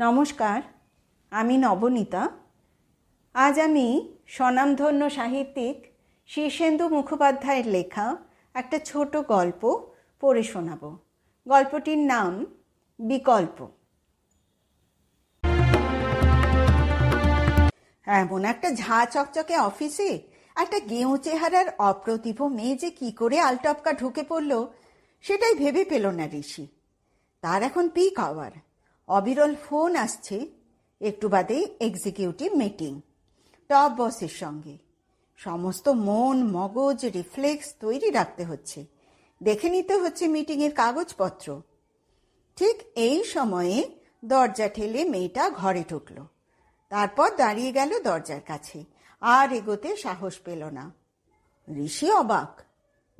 নমস্কার, আমি নবনীতা। আজ আমি স্বনামধন্য সাহিত্যিক শীর্ষেন্দু মুখোপাধ্যায়ের লেখা একটা ছোট গল্প পড়ে শোনাব। গল্পটির নাম বিকল্প। এমন একটা ঝা চকচকে অফিসে একটা গেঁয়ো চেহারার অপ্রতিভ মেয়ে যে কি করে আলটপকা ঢুকে পড়ল, সেটাই ভেবে পেল না ঋষি। তার এখন পিক আওয়ার। অবিরল ফোন আসছে। একটু বাদে এক্সিকিউটিভ মিটিং টপ বসের সঙ্গে। সমস্ত মন, মগজ রিফ্লেক্স তৈরি রাখতে হচ্ছে। দেখে নিতে হচ্ছে মিটিংয়ের কাগজপত্র। ঠিক এই সময়ে দরজা ঠেলে মেয়েটা ঘরে ঢুকলো। তারপর দাঁড়িয়ে গেল দরজার কাছে। আর এগোতে সাহস পেল না। ঋষি অবাক।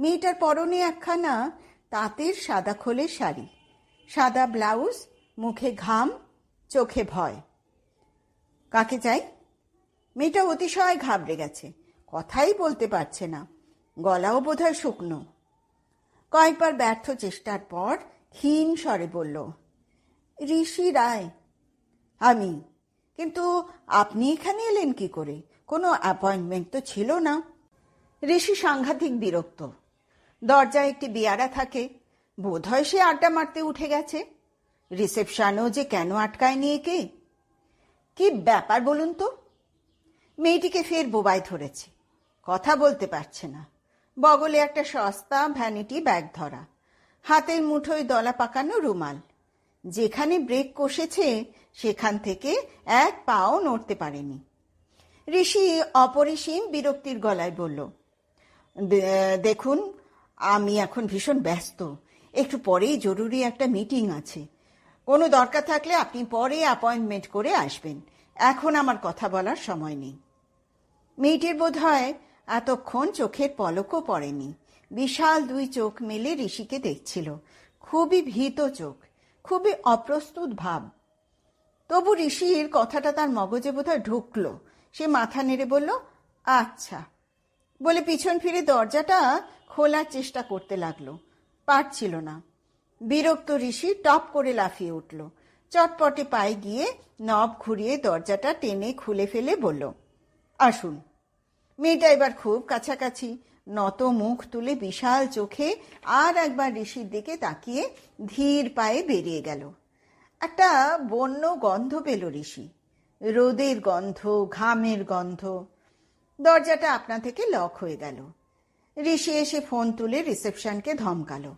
মেয়েটার পরনে একখানা তাঁতের সাদা খোলের শাড়ি। সাদা ব্লাউজ মুখে ঘাম, চোখে ভয়। কাকে চাই? মেয়েটা অতিশয় ঘাবড়ে গেছে। কথাই বলতে পারছে না। গলাও বোধহয় শুকনো। কয়েকবার ব্যর্থ চেষ্টার পর ক্ষীণ স্বরে বলল, ঋষি রায়, আমি। কিন্তু আপনি এখানে এলেন কি করে? কোনো অ্যাপয়েন্টমেন্ট তো ছিল না। ঋষি সাংঘাতিক বিরক্ত। দরজায় একটি বিয়ারা থাকে। বোধহয় সে আড্ডা মারতে উঠে গেছে। রিসেপশনও যে কেন আটকায় নিয়ে কে কি ব্যাপার বলুন তো? মেয়েটিকে ফের বোবায় ধরেছে। কথা বলতে পারছে না। বগলে একটা সস্তা ভ্যানিটি ব্যাগ ধরা। হাতের মুঠোয় দলা পাকানো রুমাল। যেখানে ব্রেক কষেছে, সেখান থেকে এক পাও নড়তে পারেনি। ঋষি অপরিসীম বিরক্তির গলায় বলল দেখুন, আমি এখন ভীষণ ব্যস্ত। একটু পরেই জরুরি একটা মিটিং আছে। কোনো দরকার থাকলে আপনি পরে অ্যাপয়েন্টমেন্ট করে আসবেন। এখন আমার কথা বলার সময় নেই। মেয়েটির বোধ হয় এতক্ষণ চোখের পলকও পড়েনি। বিশাল দুই চোখ মেলে ঋষিকে দেখছিল। খুবই ভীত চোখ, খুবই অপ্রস্তুত ভাব। তবু ঋষির কথাটা তার মগজে বোধহয় ঢুকলো। সে মাথা নেড়ে বলল আচ্ছা। বলে পিছন ফিরে দরজাটা খোলার চেষ্টা করতে লাগল। পারছিল না। বিরক্ত ঋষি টপ করে লাফিয়ে উঠল। চটপটে পায়ে গিয়ে নব ঘুরিয়ে দরজাটা টেনে খুলে ফেলে বলল, আসুন। মেয়েটা এবার খুব কাছাকাছি, নত মুখ তুলে বিশাল চোখে আর একবার ঋষির দিকে তাকিয়ে ধীর পায়ে বেরিয়ে গেল। একটা বন্য গন্ধ পেল ঋষি। রোদের গন্ধ, ঘামের গন্ধ। দরজাটা আপনা থেকে লক হয়ে গেল। ঋষি এসে ফোন তুলে রিসেপশনকে ধমকালো।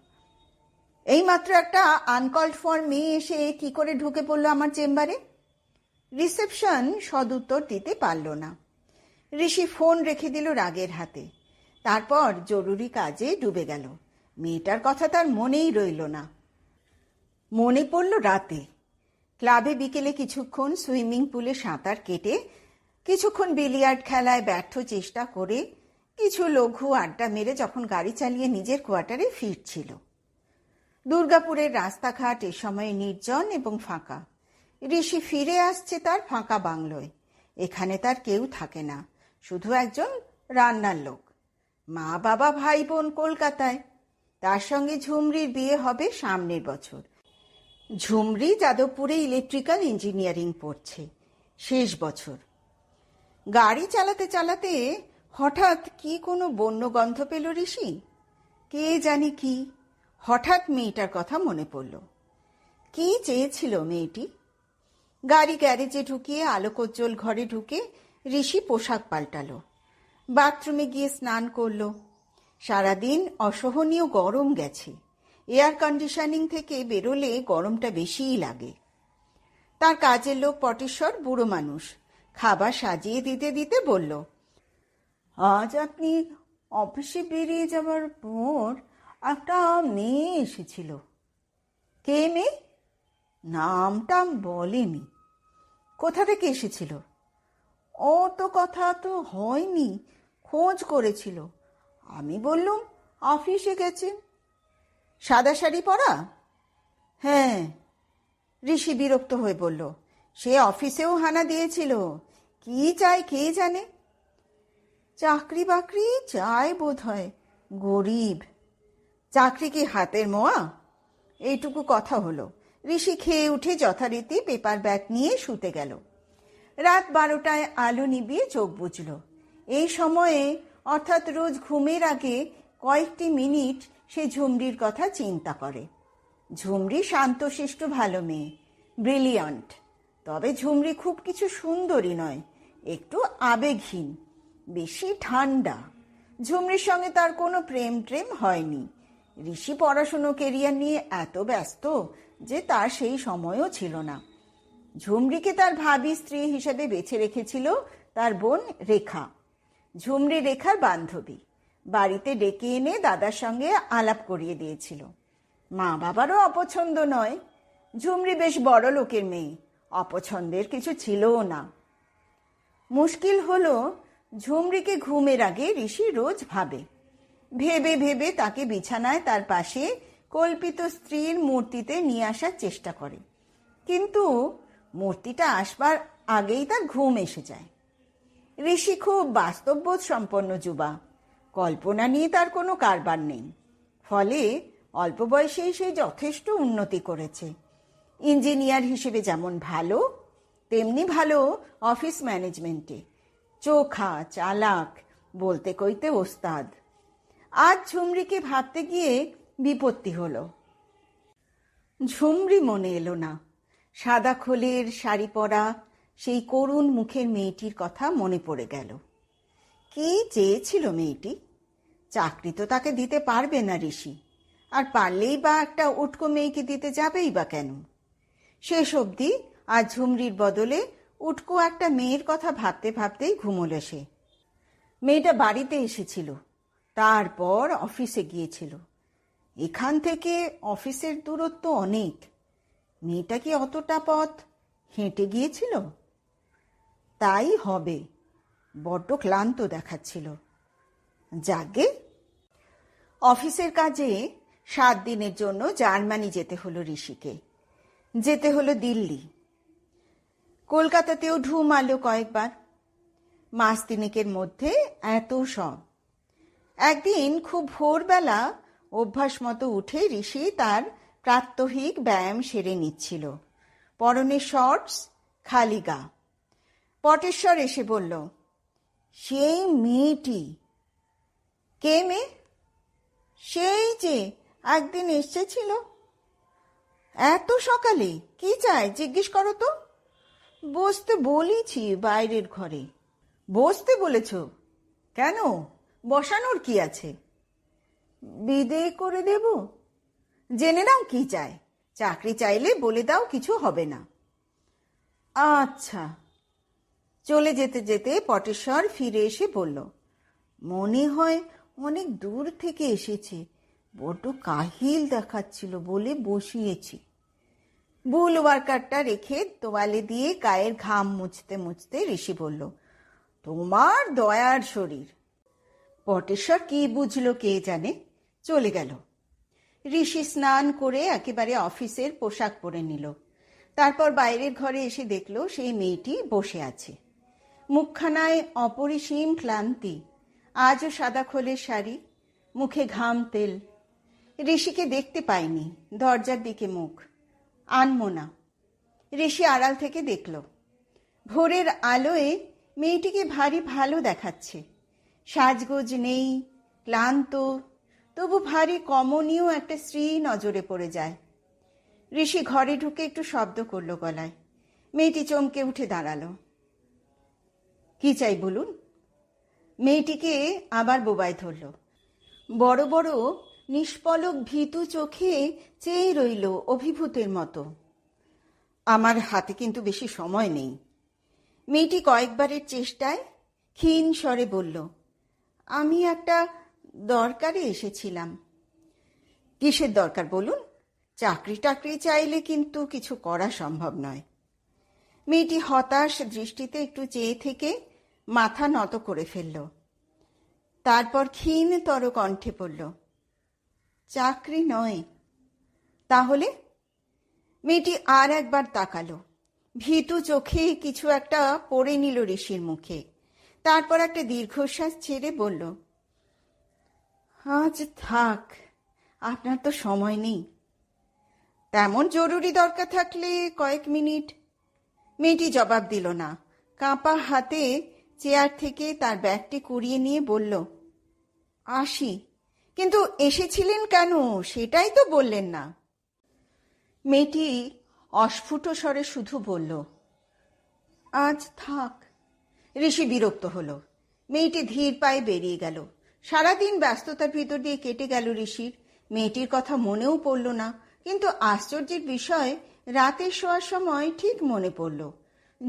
এইমাত্র একটা আনকল্ড ফর মেয়ে এসে কি করে ঢুকে পড়ল আমার চেম্বারে? রিসেপশন সদুত্তর দিতে পারল না। ঋষি ফোন রেখে দিল রাগের হাতে। তারপর জরুরি কাজে ডুবে গেল। মেয়েটার কথা তার মনেই রইল না। মনে পড়ল রাতে। ক্লাবে বিকেলে কিছুক্ষণ সুইমিং পুলে সাঁতার কেটে, কিছুক্ষণ বিলিয়ার্ড খেলায় ব্যর্থ চেষ্টা করে, কিছু লঘু আড্ডা মেরে যখন গাড়ি চালিয়ে নিজের কোয়ার্টারে ফিরছিল। দুর্গাপুরের রাস্তাঘাট এ সময়ে নির্জন এবং ফাঁকা। ঋষি ফিরে আসছে তার ফাঁকা বাংলোয়। এখানে তার কেউ থাকে না, শুধু একজন রান্নার লোক। মা, বাবা, ভাই, বোন কলকাতায়। তার সঙ্গে ঝুমরির বিয়ে হবে সামনের বছর। ঝুমরি যাদবপুরে ইলেকট্রিক্যাল ইঞ্জিনিয়ারিং পড়ছে, শেষ বছর। গাড়ি চালাতে চালাতে হঠাৎ কি কোনো বন্য গন্ধ পেল ঋষি? কে জানি কি? হঠাৎ মেয়েটার কথা মনে পড়ল। কি চেয়েছিল মেয়েটি? গাড়ি গ্যারেজে ঢুকিয়ে আলোকোজ্জ্বল ঘরে ঢুকে ঋষি পোশাক পাল্টালো। বাথরুমে গিয়ে স্নান করল। সারাদিন অসহনীয় গরম গেছে। এয়ার কন্ডিশনিং থেকে বেরোলে গরমটা বেশিই লাগে। তার কাজের লোক পটেশ্বর বুড়ো মানুষ। খাবার সাজিয়ে দিতে দিতে বলল, আজ আপনি অফিসে বেরিয়ে যাবার পর একটা মেয়ে এসেছিল। কে মেয়ে? নামটা বলেনি। কোথা থেকে এসেছিল? ও তো কথা তো হয়নি, খোঁজ করেছিল। আমি বললুম, অফিসে গেছে। সাদা শাড়ি পরা? হ্যাঁ। ঋষি বিরক্ত হয়ে বলল, সে অফিসেও হানা দিয়েছিল। কি চায় কে জানে? চাকরি বাকরি চায় বোধ হয় গরিব। চাকরি কি হাতের মোয়া? এইটুকু কথা হলো। ঋষি খেয়ে উঠে যথারীতি পেপার ব্যাগ নিয়ে শুতে গেল। রাত বারোটায় আলো নিবিয়ে চোখ বুঝল এই সময়ে, অর্থাৎ রোজ ঘুমের আগে, কয়েকটি মিনিট সে ঝুমরির কথা চিন্তা করে। ঝুমরি শান্তশিষ্ট ভালো মেয়ে। ব্রিলিয়ান্ট। তবে ঝুমরি খুব কিছু সুন্দরী নয়, একটু আবেগহীন, বেশি ঠান্ডা। ঝুমরির সঙ্গে তার কোনো প্রেম ট্রেম হয়নি। ঋষি পড়াশুনো কেরিয়ার নিয়ে এত ব্যস্ত যে তার সেই সময়ও ছিল না। ঝুমরিকে তার ভাবি স্ত্রী হিসেবে বেছে রেখেছিল তার বোন রেখা। ঝুমরি রেখার বান্ধবী। বাড়িতে ডেকে এনে দাদার সঙ্গে আলাপ করিয়ে দিয়েছিল। মা বাবারও অপছন্দ নয়। ঝুমরি বেশ বড় লোকের মেয়ে, অপছন্দের কিছু ছিলও না। মুশকিল হলো ঝুমরিকে ঘুমের আগে ঋষি রোজ ভাবে। ভেবে ভেবে তাকে বিছানায় তার পাশে কল্পিত স্ত্রীর মূর্তিতে নিয়ে আসার চেষ্টা করে। কিন্তু মূর্তিটা আসবার আগেই তার ঘুম এসে যায়। ঋষি খুব বাস্তববোধ সম্পন্ন যুবা। কল্পনা নিয়ে তার কোনো কারবার নেই। ফলে অল্প বয়সেই সে যথেষ্ট উন্নতি করেছে। ইঞ্জিনিয়ার হিসেবে যেমন ভালো, তেমনি ভালো অফিস ম্যানেজমেন্টে। চোখা, চালাক, বলতে কইতে ওস্তাদ। আজ ঝুমরিকে ভাবতে গিয়ে বিপত্তি হলো। ঝুমরি মনে এলো না। সাদা খোলের শাড়ি পরা সেই করুণ মুখের মেয়েটির কথা মনে পড়ে গেল। কি চেয়েছিল মেয়েটি? চাকরি তো তাকে দিতে পারবে না ঋষি। আর পারলেই বা একটা উটকো মেয়েকে দিতে যাবেই বা কেন? শেষ অবধি আজ ঝুমরির বদলে উটকো একটা মেয়ের কথা ভাবতে ভাবতেই ঘুমোলো সে। মেয়েটা বাড়িতে এসেছিল। তারপর অফিসে গিয়েছিল। এখান থেকে অফিসের দূরত্ব অনেক। মেয়েটা কি অতটা পথ হেঁটে গিয়েছিল? তাই হবে, বড্ড ক্লান্ত দেখাচ্ছিল। যাগে, অফিসের কাজে সাত দিনের জন্য জার্মানি যেতে হলো ঋষিকে। যেতে হলো দিল্লি। কলকাতাতেও ঢু মারল কয়েকবার। মাস তিনেকের মধ্যে এত সব। একদিন খুব ভোরবেলা অভ্যাস মতো উঠে ঋষি তার প্রাত্যহিক ব্যায়াম সেরে নিচ্ছিল। পরনে শর্টস খালি গা। পটেশ্বর এসে বলল সেই মেয়েটি। কে মেয়ে? সেই যে একদিন এসেছিল। এত সকালে কি চাই জিজ্ঞেস করো তো। বসতে বলেছি বাইরের ঘরে। বসতে বলেছ। কেন? বসানোর কি আছে? বিদে করে দেব? জেনে নাও কি চায়। চাকরি চাইলে বলে দাও, কিছু হবে না। আচ্ছা। চলে যেতে যেতে পটেশ্বর ফিরে এসে বলল, মনে হয় অনেক দূর থেকে এসেছে। বড্ড কাহিল দেখাচ্ছিল বলে বসিয়েছি। বুল ওয়ার্কারটা রেখে তোয়ালে দিয়ে গায়ের ঘাম মুছতে মুছতে ঋষি বলল, তোমার দয়ার শরীর। পটেশ্বর কি বুঝলো কে জানে? চলে গেল। ঋষি স্নান করে একেবারে অফিসের পোশাক পরে নিল। তারপর বাইরের ঘরে এসে দেখল সেই মেয়েটি বসে আছে। মুখখানায় অপরিসীম ক্লান্তি, আজও সাদা খোলের শাড়ি, মুখে ঘাম তেল। ঋষিকে দেখতে পায়নি, দরজার দিকে মুখ। আনমো না। ঋষি আড়াল থেকে দেখল, ভোরের আলোয় মেয়েটিকে ভারী ভালো দেখাচ্ছে। সাজগোজ নেই, ক্লান্ত, তবু ভারী কমনীয় একটা স্ত্রী নজরে পড়ে যায়। ঋষি ঘরে ঢুকে একটু শব্দ করল গলায়। মেয়েটি চমকে উঠে দাঁড়াল। কি চাই বলুন? মেয়েটিকে আবার বোবায় ধরল। বড় বড় নিষ্পলক ভীতু চোখে চেয়ে রইল অভিভূতের মতো। আমার হাতে কিন্তু বেশি সময় নেই। মেয়েটি কয়েকবারের চেষ্টায় ক্ষীণ স্বরে বলল আমি একটা দরকারে এসেছিলাম। কিসের দরকার বলুন? চাকরি টাকরি চাইলে কিন্তু কিছু করা সম্ভব নয়। মেয়েটি হতাশ দৃষ্টিতে একটু চেয়ে থেকে মাথা নত করে ফেলল। তারপর ক্ষীণতর কণ্ঠে পড়ল চাকরি নয়। তাহলে? মেয়েটি আর একবার তাকালো। ভীতু চোখে কিছু একটা পড়ে নিল ঋষির মুখে। তারপর একটা দীর্ঘশ্বাস ছেড়ে বলল, আজ থাক, আপনার তো সময় নেই। তেমন জরুরি দরকার থাকলে কয়েক মিনিট। মেয়েটি জবাব দিল না। কাঁপা হাতে চেয়ার থেকে তার ব্যাগটি কুড়িয়ে নিয়ে বলল, আসি। কিন্তু এসেছিলেন কেন, সেটাই তো বললেন না। মেয়েটি অস্ফুট স্বরে শুধু বলল, আজ থাক ঋষি বিরক্ত হলো। মেয়েটি ধীর পায়ে বেরিয়ে গেল। সারাদিন ব্যস্ততার ভিতর দিয়ে কেটে গেল ঋষির। মেয়েটির কথা মনেও পড়ল না, কিন্তু আশ্চর্যের বিষয়, রাতে শোয়ার সময় ঠিক মনে পড়ল।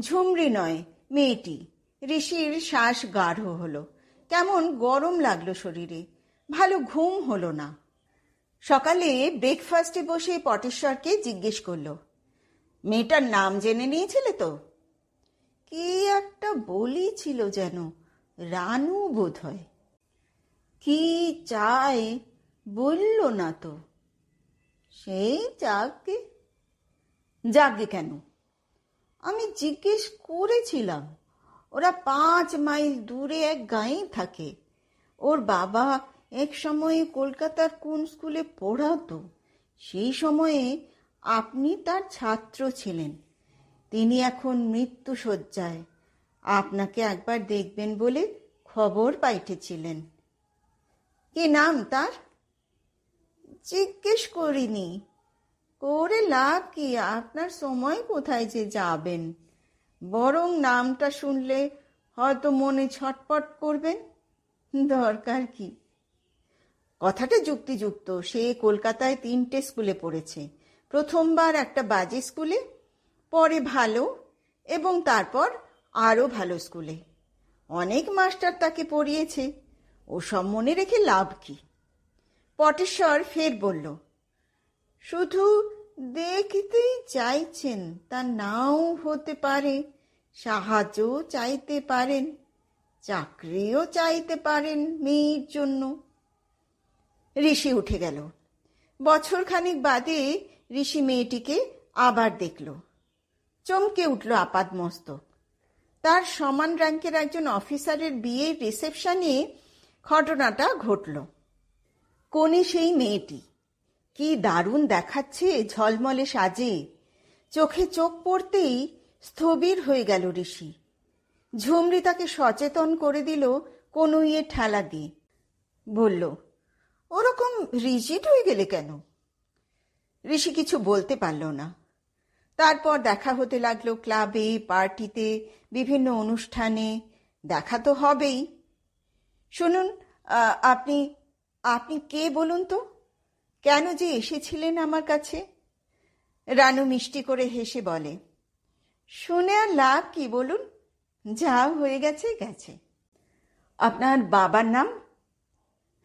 ঝুমরি নয়, মেয়েটি। ঋষির শ্বাস গাঢ় হলো। কেমন গরম লাগল শরীরে। ভালো ঘুম হলো না। সকালে ব্রেকফাস্টে বসে পটেশ্বরকে জিজ্ঞেস করল, মেয়েটার নাম জেনে নিয়েছিলে তো? কি একটা বলি ছিল যেন? রানু বোধ হয় কি চায় বলল না তো? সেই যাকে। যাকে কেন? আমি জিজ্ঞেস করেছিলাম। ওরা পাঁচ মাইল দূরে এক গাঁয়ে থাকে। ওর বাবা এক সময়ে কলকাতার কোন স্কুলে পড়াতো? সেই সময়ে আপনি তার ছাত্র ছিলেন। তিনি এখন মৃত্যু শয্যায়। আপনাকে একবার দেখবেন বলে খবর পাইটেছিলেন কি নাম তার? জিজ্ঞেস করিনি। করে লাভ কি? আপনার সময় কোথায় যে যাবেন? বরং নামটা শুনলে হয়তো মনে ছটপট করবেন। দরকার কি? কথাটা যুক্তিযুক্ত। সে কলকাতায় তিনটে স্কুলে পড়েছে। প্রথমবার একটা বাজে স্কুলে পরে ভালো এবং তারপর আরও ভালো স্কুলে। অনেক মাস্টার তাকে পড়িয়েছে। ওসব মনে রেখে লাভ কি? পটেশ্বর ফের বলল, শুধু দেখতেই চাইছেন তা নাও হতে পারে, সাহায্যও চাইতে পারেন, চাকরিও চাইতে পারেন মেয়ের জন্য। ঋষি উঠে গেল। বছর খানিক বাদে ঋষি মেয়েটিকে আবার দেখল। চমকে উঠল আপাদ মস্তক তার সমান র্যাঙ্কের একজন অফিসারের বিয়ের রিসেপশনে ঘটনাটা ঘটল। কোণে সেই মেয়েটি। কি দারুণ দেখাচ্ছে ঝলমলে সাজে। চোখে চোখ পড়তেই স্থবির হয়ে গেল ঋষি। ঝুমরি তাকে সচেতন করে দিল কোনো ইয়ে ঠেলা দিয়ে। বলল, ওরকম রিজিড হয়ে গেলে কেন? ঋষি কিছু বলতে পারল না। তারপর দেখা হতে লাগল ক্লাবে, পার্টিতে, বিভিন্ন অনুষ্ঠানে। দেখা তো হবেই। শুনুন আপনি আপনি কে বলুন তো? কেন যে এসেছিলেন আমার কাছে? রানু মিষ্টি করে হেসে বলে, শুনে আর লাভ কি বলুন? যা হয়ে গেছে গেছে। আপনার বাবার নাম?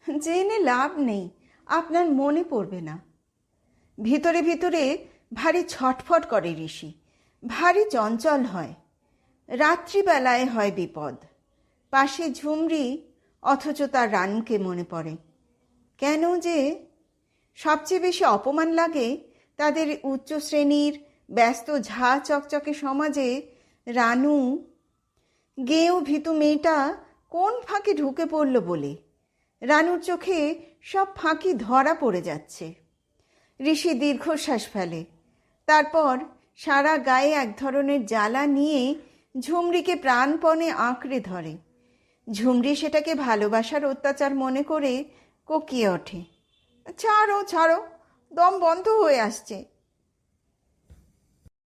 জেনে লাভ নেই, আপনার মনে পড়বে না। ভিতরে ভিতরে ভারী ছটফট করে ঋষি। ভারী চঞ্চল হয়। রাত্রিবেলায় হয় বিপদ। পাশে ঝুমরি অথচ তার রানুকে মনে পড়ে। কেন যে সবচেয়ে বেশি অপমান লাগে তাদের উচ্চ শ্রেণির ব্যস্ত ঝা চকচকে সমাজে রানু। গেও ভীতু মেয়েটা কোন ফাঁকে ঢুকে পড়ল বলে? রানুর চোখে সব ফাঁকি ধরা পড়ে যাচ্ছে। ঋষি দীর্ঘশ্বাস ফেলে। তারপর সারা গায়ে এক ধরনের জ্বালা নিয়ে ঝুমরিকে প্রাণপণে আঁকড়ে ধরে। ঝুমরি সেটাকে ভালোবাসার অত্যাচার মনে করে কোকিয়ে ওঠে। ছাড়ো ছাড়ো, দম বন্ধ হয়ে আসছে।